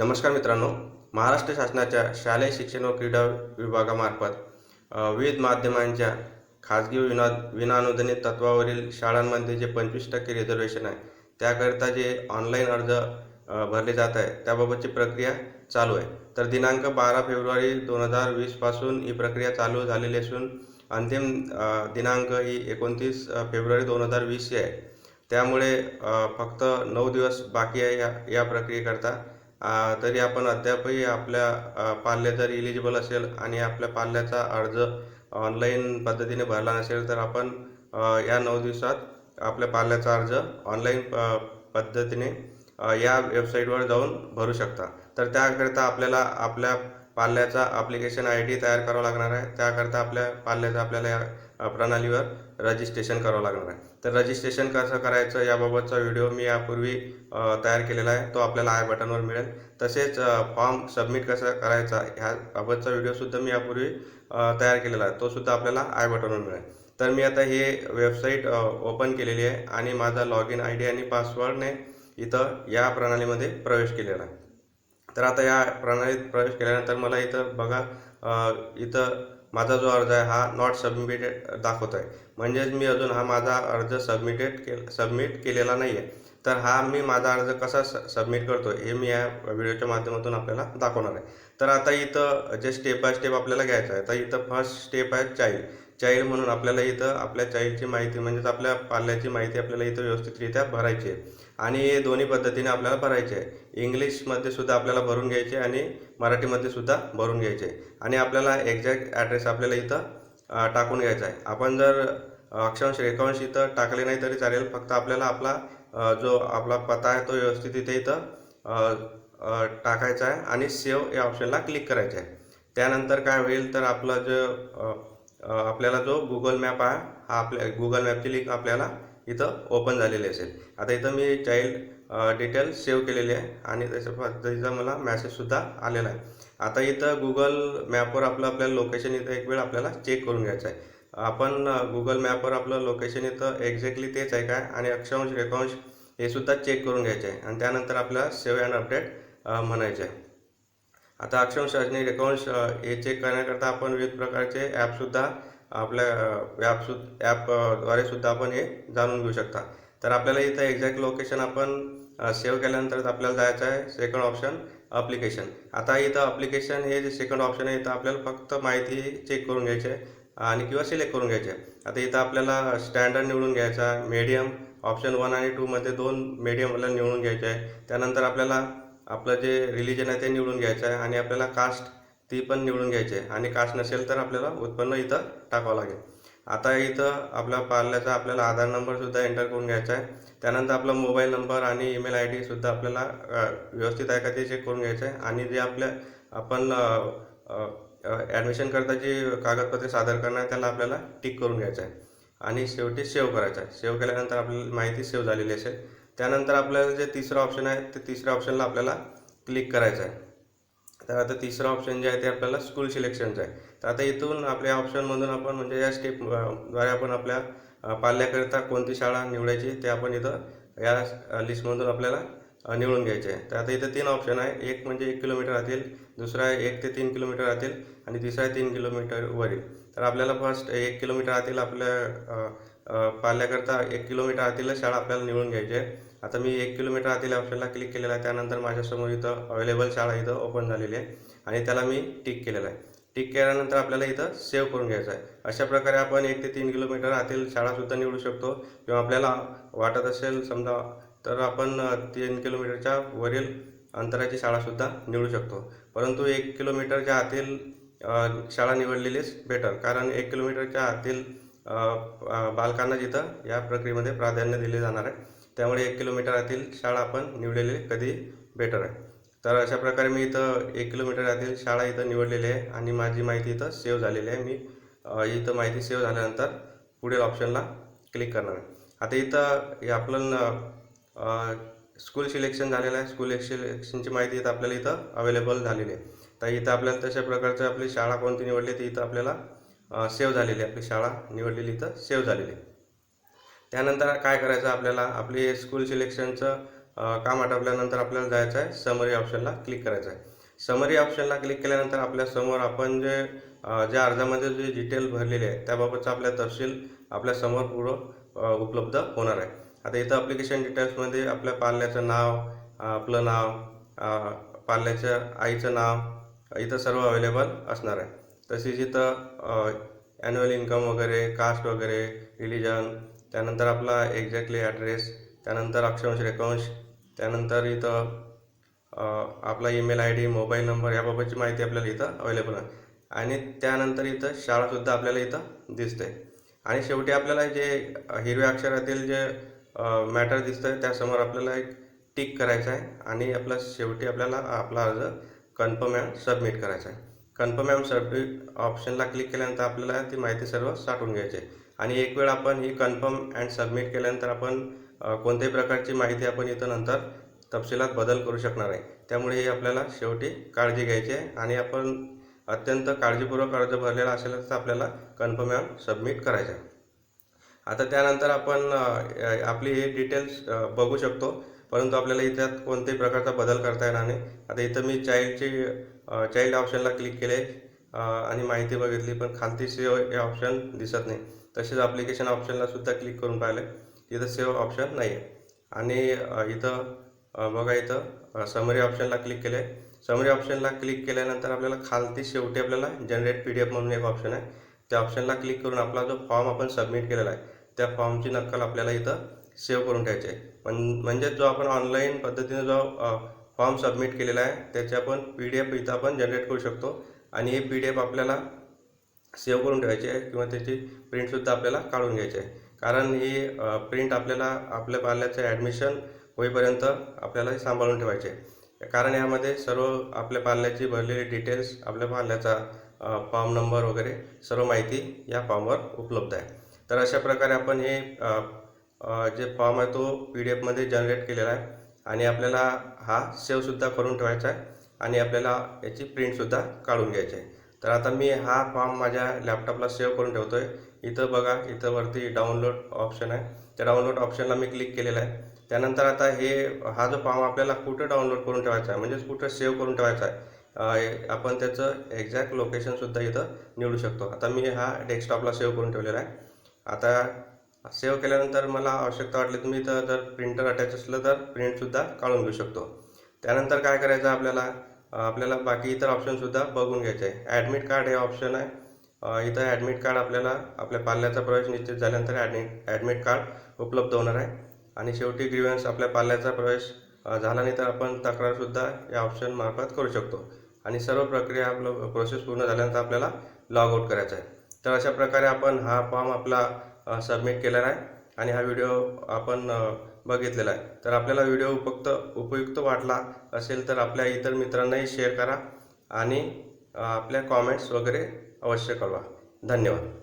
नमस्कार मित्रांनो महाराष्ट्र शासनाच्या शालेय शिक्षण व क्रीडा विभागामार्फत विविध माध्यमांच्या खाजगी विना विनानुदानित तत्वावरील शाळांमध्ये जे पंचवीस टक्के रिझर्वेशन आहे त्याकरिता जे ऑनलाईन अर्ज भरले जात आहे त्याबाबतची प्रक्रिया चालू आहे. तर दिनांक बारा फेब्रुवारी दोन हजार वीसपासून ही प्रक्रिया चालू झालेली असून अंतिम दिनांक ही एकोणतीस फेब्रुवारी दोन हजार वीसची आहे. त्यामुळे फक्त नऊ दिवस बाकी आहे या या प्रक्रियेकरता तरी आपण अद्यापही आपल्या पाल्या जर इलिजिबल असेल आणि आपल्या पाल्याचा अर्ज ऑनलाईन पद्धतीने भरला नसेल तर आपण या नऊ दिवसात आपल्या पाल्याचा अर्ज ऑनलाईन पद्धतीने या वेबसाईटवर जाऊन भरू शकता. तर त्याकरिता आपल्याला आपल्या पाल्याचा ॲप्लिकेशन आय डी तयार करावा लागणार आहे. त्याकरता आपल्या पाल्याचा आपल्याला या प्रणालीवर रजिस्ट्रेशन करावं लागणार आहे. तर रजिस्ट्रेशन कसं करायचं याबाबतचा व्हिडिओ मी यापूर्वी तयार केलेला आहे. तो आपल्याला आय बटनवर मिळेल. तसेच फॉर्म सबमिट कसा करायचा ह्याबाबतचा व्हिडिओसुद्धा मी यापूर्वी तयार केलेला आहे. तो सुद्धा आपल्याला आय बटनवर मिळेल. तर मी आता हे वेबसाईट ओपन केलेली आहे आणि माझा लॉग इन आय डी आणि पासवर्डने इथं या प्रणालीमध्ये प्रवेश केलेला आहे. तर आता या प्रणालीत प्रवेश केल्यानंतर मला इथं बघा इथं माझा जो अर्ज आहे हा नॉट सबमिटेड दाखवत आहे म्हणजेच मी अजून हा माझा अर्ज सबमिटेड के सबमिट केलेला नाही आहे तर हा मी माझा अर्ज कसा स सबमिट करतो हे मी या व्हिडिओच्या माध्यमातून आपल्याला दाखवणार आहे. तर आता इथं जे स्टेप बाय स्टेप आपल्याला घ्यायचं आहे तर इथं फर्स्ट स्टेप आहे चाईल्ड चाईल्ड म्हणून आपल्याला इथं आपल्या चाईल्डची माहिती म्हणजेच आपल्या पाल्याची माहिती आपल्याला इथं व्यवस्थितरित्या भरायची आहे. आणि हे दोन्ही पद्धतीने आपल्याला भरायचे आहे. इंग्लिशमध्ये सुद्धा आपल्याला भरून घ्यायचे आणि मराठीमध्ये सुद्धा भरून घ्यायचे आणि आपल्याला एक्झॅक्ट ॲड्रेस आपल्याला इथं टाकून घ्यायचा आहे. आपण जर अक्षांश रेखांश इथं टाकले नाही तरी चालेल. फक्त आपल्याला आपला जो आपला पत्ता आहे तो व्यवस्थित इथे इथं टाकायचा आहे आणि सेव्ह या ऑप्शनला क्लिक करायचं आहे. त्यानंतर काय होईल तर आपलं जो आपल्याला जो गुगल मॅप आहे हा आपल्या गुगल मॅपची लिंक आपल्याला इथं ओपन झालेली असेल. आता इथं मी चाइल्ड डिटेल सेव्ह केलेली आहे आणि त्याच्या पद्धतीचा मला मॅसेजसुद्धा आलेला आहे. आता इथं गुगल मॅपवर आपलं आपल्याला लोकेशन इथं एक वेळ आपल्याला चेक करून घ्यायचं आहे. आपण गुगल मॅपवर आपलं लोकेशन इथं एक्झॅक्टली तेच आहे काय? आणि अक्षांश रेखांश हे सुद्धा चेक करून घ्यायचे आहे. आणि त्यानंतर आपल्याला सेव्ह अँड अपडेट म्हणायचे आहे. आता अक्षांश आणि रेखांश हे चेक करण्याकरता आपण विविध प्रकारचे ॲपसुद्धा आपल्या ॲप सु ॲपद्वारे सुद्धा आपण हे जाणून घेऊ शकता. तर आपल्याला इथं एक्झॅक्ट लोकेशन आपण सेव्ह केल्यानंतर आपल्याला जायचं आहे. सेकंड ऑप्शन अप्लिकेशन आता इथं अप्लिकेशन हे जे सेकंड ऑप्शन आहे इथं आपल्याला फक्त माहिती चेक करून घ्यायची आहे आणि किंवा सिलेक्ट करून घ्यायचे आता इथं आपल्याला स्टँडर्ड निवडून घ्यायचा आहे मीडियम ऑप्शन वन आणि टूमध्ये दोन मीडियम आपल्याला निवडून घ्यायचे आहे. त्यानंतर आपल्याला आपलं जे रिलिजन आहे ते निवडून घ्यायचं आहे आणि आपल्याला कास्ट ती पण निवडून घ्यायची आहे. आणि कास्ट नसेल तर आपल्याला उत्पन्न इथं टाकावं लागेल. आता इथं आपल्या पाल्याचा आपल्याला आधार नंबरसुद्धा एंटर करून घ्यायचा आहे. त्यानंतर आपला मोबाईल नंबर आणि ईमेल आय डीसुद्धा आपल्याला व्यवस्थित आहे का ते चेक करून घ्यायचं आहे. आणि जे आपल्या आपण ॲडमिशन करता जी कागदपत्रे सादर करणार त्याला आपल्याला टिक करून घ्यायचं आहे. आणि शेवटी सेव्ह करायचं आहे. सेव्ह केल्यानंतर आपल्याला माहिती सेव्ह झालेली असेल. त्यानंतर आपल्याला जे तिसरं ऑप्शन आहे ते तिसऱ्या ऑप्शनला आपल्याला क्लिक करायचं आहे. तर आता तिसरा ऑप्शन जे आहे ते आपल्याला स्कूल सिलेक्शनचं आहे. तर आता इथून आपल्या ऑप्शनमधून आपण म्हणजे या स्टेपद्वारे आपण आपल्या पाल्याकरिता कोणती शाळा निवडायची ते आपण इथं या लिस्टमधून आपल्याला निवडून घ्यायचे आहे. तर आता इथं तीन ऑप्शन आहे. एक म्हणजे एक किलोमीटर राहतील दुसरा आहे एक ते तीन किलोमीटर राहतील आणि तिसरा आहे तीन किलोमीटरवरील तर आपल्याला फर्स्ट एक किलोमीटर राहतील आपल्या पाल्याकरता एक किलोमीटर आतील शाळा आपल्याला निवडून घ्यायची आहे. आता मी एक किलोमीटर आतील ऑप्शनला क्लिक केलेला आहे. त्यानंतर माझ्यासमोर इथं अवेलेबल शाळा इथं ओपन झालेली आहे. आणि त्याला मी टिक केलेला आहे. टिक केल्यानंतर आपल्याला इथं सेव्ह करून घ्यायचं आहे. अशा प्रकारे आपण एक ते तीन किलोमीटर आतील शाळासुद्धा निवडू शकतो. किंवा आपल्याला वाटत असेल समजा तर आपण तीन किलोमीटरच्या वरील अंतराची शाळासुद्धा निवडू शकतो. परंतु एक किलोमीटरच्या आतील शाळा निवडलेलीच बेटर कारण एक किलोमीटरच्या आतील बालकांना जिथं या प्रक्रियेमध्ये प्राधान्य दिले जाणार आहे. त्यामुळे एक किलोमीटर आतील शाळा आपण निवडलेली कधी बेटर आहे. तर अशा प्रकारे मी इथं एक किलोमीटर आतील शाळा इथं निवडलेली आहे आणि माझी माहिती इथं सेव्ह झालेली आहे. मी इथं माहिती सेव्ह झाल्यानंतर पुढील ऑप्शनला क्लिक करणार आहे. आता इथं आपलं स्कूल सिलेक्शन झालेलं आहे. स्कूल सिलेक्शनची माहिती इथं आपल्याला इथं अवेलेबल झालेली आहे. तर इथं आपल्याला तशा प्रकारचं आपली शाळा कोणती निवडली ती इथं आपल्याला सेव्ह झालेली आहे आपली शाळा निवडलेली इथं सेव्ह झालेली. आहे त्यानंतर काय करायचं आपल्याला? आपली स्कूल सिलेक्शनचं काम आटपल्यानंतर आपल्याला जायचं आहे. समरी ऑप्शनला क्लिक करायचं आहे. समरी ऑप्शनला क्लिक केल्यानंतर आपल्यासमोर आपण जे ज्या अर्जामध्ये जे डिटेल भरलेले आहे त्याबाबतचा आपल्या तपशील आपल्यासमोर पुढं उपलब्ध होणार आहे. आता इथं अप्लिकेशन डिटेल्समध्ये आपल्या पाल्याचं नाव आपलं नाव पाल्याच्या आईचं नाव इथं सर्व अवेलेबल असणार आहे. तसेच इथं ॲन्युअल इन्कम वगैरे कास्ट वगैरे रिलिजन त्यानंतर आपला एक्झॅक्टली ॲड्रेस त्यानंतर अक्षांश रेखांश त्यानंतर इथं आपला email I D mobile number याबाबतची माहिती आपल्याला इथं अवेलेबल आहे. आणि त्यानंतर इथं शाळासुद्धा आपल्याला इथं दिसते. आणि शेवटी आपल्याला जे हिरव्या अक्षरातील जे मॅटर दिसतं आहे त्यासमोर आपल्याला एक टिक करायचं आहे. आणि आपला शेवटी आपल्याला आपला अर्ज कन्फर्म सबमिट करायचा आहे. कन्फर्म एम सबमिट ऑप्शनला क्लिक केल्यानंतर आपल्याला ती माहिती सर्व साठवून घ्यायची आहे. आणि एक वेळ आपण ही कन्फर्म अँड सबमिट केल्यानंतर आपण कोणत्याही प्रकारची माहिती आपण इथं नंतर तपशिलात बदल करू शकणार आहे त्यामुळे ही आपल्याला शेवटी काळजी घ्यायची आहे आणि आपण अत्यंत काळजीपूर्वक अर्ज भरलेला असेल तर आपल्याला कन्फर्म एम सबमिट करायचं आहे. आता त्यानंतर आपण आपली हे डिटेल्स बघू शकतो. परंतु आपल्याला इथ्यात कोणत्याही प्रकारचा बदल करता येणार नाही. आता इथं मी चाईल्डची चाइल्ड ऑप्शनला क्लिक केले. आणि माहिती बघितली पण खालती सेव हे ऑप्शन दिसत नाही. तसेच ॲप्लिकेशन ऑप्शनला सुद्धा क्लिक करून पाहिले. इथं सेव ऑप्शन नाही आहे आणि इथं बघा इथं समरी ऑप्शनला क्लिक केले. समरी ऑप्शनला क्लिक केल्यानंतर आपल्याला खालती शेवटी आपल्याला जनरेट पी डी एफ म्हणून एक ऑप्शन आहे. त्या ऑप्शनला क्लिक करून आपला जो फॉर्म आपण सबमिट केलेला आहे त्या फॉर्मची नक्कल आपल्याला इथं सेव्ह करून ठेवायची आहे. म्हणजे जो आपण ऑनलाईन पद्धतीने जो फॉर्म सबमिट केलेला आहे. त्याचे आपण पी डी एफ इथं आपण जनरेट करू शकतो. आणि हे पी डी एफ आपल्याला सेव्ह करून ठेवायची आहे किंवा त्याची प्रिंटसुद्धा आपल्याला काढून घ्यायची आहे. कारण ही प्रिंट आपल्याला आपल्या पाल्याचं ॲडमिशन होईपर्यंत आपल्याला सांभाळून ठेवायचे आहे. कारण यामध्ये सर्व आपल्या पाल्याची भरलेली डिटेल्स आपल्या पाल्याचा फॉर्म नंबर वगैरे सर्व माहिती या फॉर्मवर उपलब्ध आहे. तर अशा प्रकारे आपण हे जे फॉर्म आहे तो पी डी एफमध्ये जनरेट केलेला आहे. आणि आपल्याला हा सेवसुद्धा करून ठेवायचा आहे आणि आपल्याला याची प्रिंटसुद्धा काढून घ्यायची आहे. तर आता मी हा फॉर्म माझ्या लॅपटॉपला सेव्ह करून ठेवतो आहे इथं बघा इथं वरती डाउनलोड ऑप्शन आहे. त्या डाउनलोड ऑप्शनला मी क्लिक केलेलं आहे. त्यानंतर आता हे हा जो फॉर्म आपल्याला कुठं डाउनलोड करून ठेवायचा आहे म्हणजेच कुठं सेव्ह करून ठेवायचा आहे आपण त्याचं एक्झॅक्ट लोकेशनसुद्धा इथं निवडू शकतो. आता मी हा डेस्कटॉपला सेव्ह करून ठेवलेला आहे. आता सेव्ह केल्यानंतर मला आवश्यकता वाटली तुम्ही इथं जर प्रिंटर अटॅच असलं तर प्रिंटसुद्धा काढून घेऊ शकतो. त्यानंतर काय करायचं आहे आपल्याला आपल्याला बाकी इतर ऑप्शनसुद्धा बघून घ्यायचे. आहे ॲडमिट कार्ड हे ऑप्शन आहे. इथं ॲडमिट कार्ड आपल्याला आपल्या पाल्याचा प्रवेश निश्चित झाल्यानंतर ॲडमिट ॲडमिट कार्ड उपलब्ध होणार आहे. आणि शेवटी ग्रीव्हन्स आपल्या पाल्याचा प्रवेश झाला नाही तर आपण तक्रारसुद्धा या ऑप्शनमार्फत करू शकतो. आणि सर्व प्रक्रिया आपलं प्रोसेस पूर्ण झाल्यानंतर आपल्याला लॉग आउट करायचं आहे. तर अशा प्रकारे आपण हा फॉर्म आपला सबमिट केलेला आहे आणि हा व्हिडिओ आपण बघितलेला आहे. तर आपल्याला व्हिडिओ उपयुक्त उपयुक्त वाटला असेल तर आपल्या इतर मित्रांनाही शेअर करा आणि आपल्या कॉमेंट्स वगैरे अवश्य कळवा. धन्यवाद.